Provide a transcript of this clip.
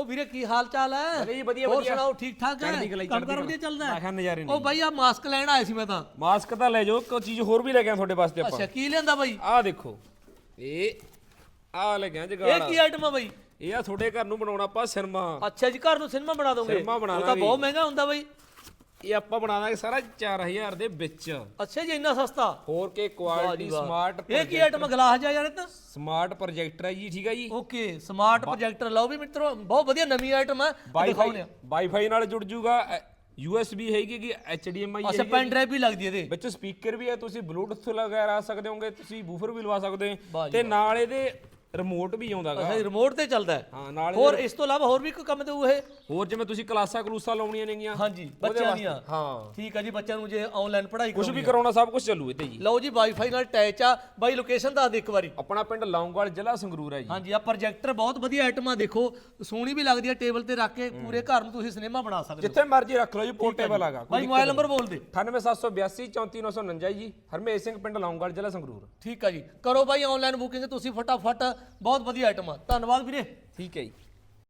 ਉਹ ਵੀਰੇ ਕੀ ਹਾਲ ਚਾਲ ਹੈ? ਵਧੀਆ ਜੀ, ਵਧੀਆ, ਹੋਰ ਵਧੀਆ। ਸੁਣਾਓ ਠੀਕ ਠਾਕ ਹੈ? ਚੜ੍ਹਦੀ ਕਲਾ ਜੀ, ਕੰਮ ਚੜ੍ਹਦੀ ਕਾਰ ਵਧੀਆ ਕਲਾ। ਚੱਲਦਾ ਮੈਂ ਕਿਹਾ ਨਜ਼ਾਰੇ ਨੇ ਉਹ ਬਾਈ ਆ ਮਾਸਕ ਲੈਣ ਆਏ ਸੀ ਮੈਂ ਤਾਂ। ਮਾਸਕ ਤਾਂ ਲੈ ਜਾਓ ਕੋਈ ਚੀਜ਼ ਹੋਰ ਵੀ ਲੈ ਕੇ ਆ ਤੁਹਾਡੇ ਵਾਸਤੇ ਆਪਾਂ। ਅੱਛਾ ਕੀ ਲੈਂਦਾ ਬਾਈ? ਆਹ ਦੇਖੋ। ਇਹ ਆਹ ਲੈ ਗਿਆ ਇਹ ਜਗਾੜ ਕੀ ਆਈਟਮ ਆ ਬਾਈ? ਇਹ ਆ ਤੁਹਾਡੇ ਘਰ ਨੂੰ ਬਣਾਉਣਾ ਆਪਾਂ ਸਿਨਮਾ ਅੱਛਾ ਜੀ ਘਰ ਨੂੰ ਸਿਨੇਮਾ ਬਣਾ ਦੋਗੇ? ਸਿਨੇਮਾ ਬਣਾ ਉਹ ਤਾਂ ਦਾਂਗੇ। ਬਹੁਤ ਮਹਿੰਗਾ ਹੁੰਦਾ ਬਾਈ। ਇਹ ਆਪਾਂ ਬਣਾ ਦਾਂਗੇ ਸਾਰਾ 4000 ਦੇ ਵਿੱਚ। ਅੱਛਾ ਜੀ ਇੰਨਾ ਸਸਤਾ? 4K ਕੁਆਲਿਟੀ ਸਮਾਰਟ ਇਹ ਕੀ ਆਈਟਮ ਗਲਾਸ ਜਾ ਯਾਰ ਇਹ ਤਾਂ? ਸਮਾਰਟ ਪ੍ਰੋਜੈਕਟਰ ਹੈ ਜੀ ਠੀਕ ਹੈ ਜੀ। ਓਕੇ ਸਮਾਰਟ ਪ੍ਰੋਜੈਕਟਰ ਲਓ ਵੀ ਮਿੱਤਰੋ ਬਹੁਤ ਵਧੀਆ ਨਵੀਂ ਆਈਟਮ ਹੈ ਦਿਖਾਉਂਦੇ ਵਾਈਫਾਈ ਨਾਲ ਜੁੜ ਜੂਗਾ। USB ਹੈਗੀ ਕਿ HDMI ਅੱਛਾ ਪੈਨ ਡਰਾਈਵ ਵੀ ਲੱਗਦੀ ਇਹਦੇ। ਵਿੱਚ ਸਪੀਕਰ ਵੀ ਹੈ ਤੁਸੀਂ ਬਲੂਟੁੱਥ ਲਗਾ ਸਕਦੇ ਹੋਗੇ ਤੁਸੀਂ ਬੂਫਰ ਵੀ ਲਵਾ ਸਕਦੇ ਤੇ ਨਾਲ ਇਹਦੇ ਰਿਮੋਟ ਵੀ ਆਉਂਦਾਗਾ। ਅੱਛਾ ਰਿਮੋਟ ਤੇ ਚੱਲਦਾ ਹੈ। ਹਾਂ ਨਾਲ ਹੋਰ ਇਸ ਤੋਂ ਇਲਾਵਾ ਹੋਰ ਵੀ ਕੋਈ ਕੰਮ ਤੇ ਉਹ ਇਹ? ਹੋਰ ਜਿਵੇਂ ਤੁਸੀਂ ਕਲਾਸਾਂ ਕਲੂਸਾਂ ਲਾਉਣੀਆਂ ਨੇਗੀਆਂ। ਹਾਂਜੀ ਬੱਚਿਆਂ ਦੀਆਂ। ਹਾਂ। ਠੀਕ ਹੈ ਜੀ ਬੱਚਿਆਂ ਨੂੰ ਜੇ ਆਨਲਾਈਨ ਪੜ੍ਹਾਈ ਕੁਝ ਵੀ ਕਰਾਉਣੀ ਆ। ਸਭ ਕੁਝ ਚੱਲੂ ਇੱਥੇ ਜੀ। ਲਓ ਜੀ ਵਾਈਫਾਈ ਨਾਲ ਅਟੈਚ ਆ। ਬਾਈ ਲੋਕੇਸ਼ਨ ਦੱਸ ਦੇ ਇੱਕ ਵਾਰੀ। ਆਪਣਾ ਪਿੰਡ ਲੌਂਗਵਾਲ ਜ਼ਿਲ੍ਹਾ ਸੰਗਰੂਰ ਹੈ ਜੀ। ਹਾਂਜੀ ਆ ਪ੍ਰੋਜੈਕਟਰ ਬਹੁਤ ਵਧੀਆ ਆਈਟਮਾਂ ਦੇਖੋ। ਸੋਹਣੀ ਵੀ ਲੱਗਦੀ ਹੈ ਟੇਬਲ ਤੇ ਰੱਖ ਕੇ ਪੂਰੇ ਘਰ ਨੂੰ ਤੁਸੀਂ ਸਿਨੇਮਾ ਬਣਾ ਸਕਦੇ ਹੋ। ਜਿੱਥੇ ਮਰਜ਼ੀ ਰੱਖ ਲਓ ਜੀ ਪੋਰਟੇਬਲ ਹੈਗਾ ਬਾਈ ਮੋਬਾਈਲ ਨੰਬਰ ਬੋਲ ਦੇ। 98782 34949 ਜੀ ਹਰਮੇਸ਼ ਸਿੰਘ ਪਿੰਡ ਲੌਂਗਵਾਲ ਜ਼ਿਲ੍ਹਾ ਸੰਗਰੂਰ। ਠੀਕ ਆ ਜੀ। ਕਰੋ ਬਾਈ ਆਨਲਾਈਨ ਬੁਕਿੰਗ ਤੁਸੀਂ ਫਟਾਫਟ ਬਹੁਤ ਵਧੀਆ ਆਈਟਮ ਆ। ਧੰਨਵਾਦ ਵੀਰੇ। ਠੀਕ ਹੈ ਜੀ।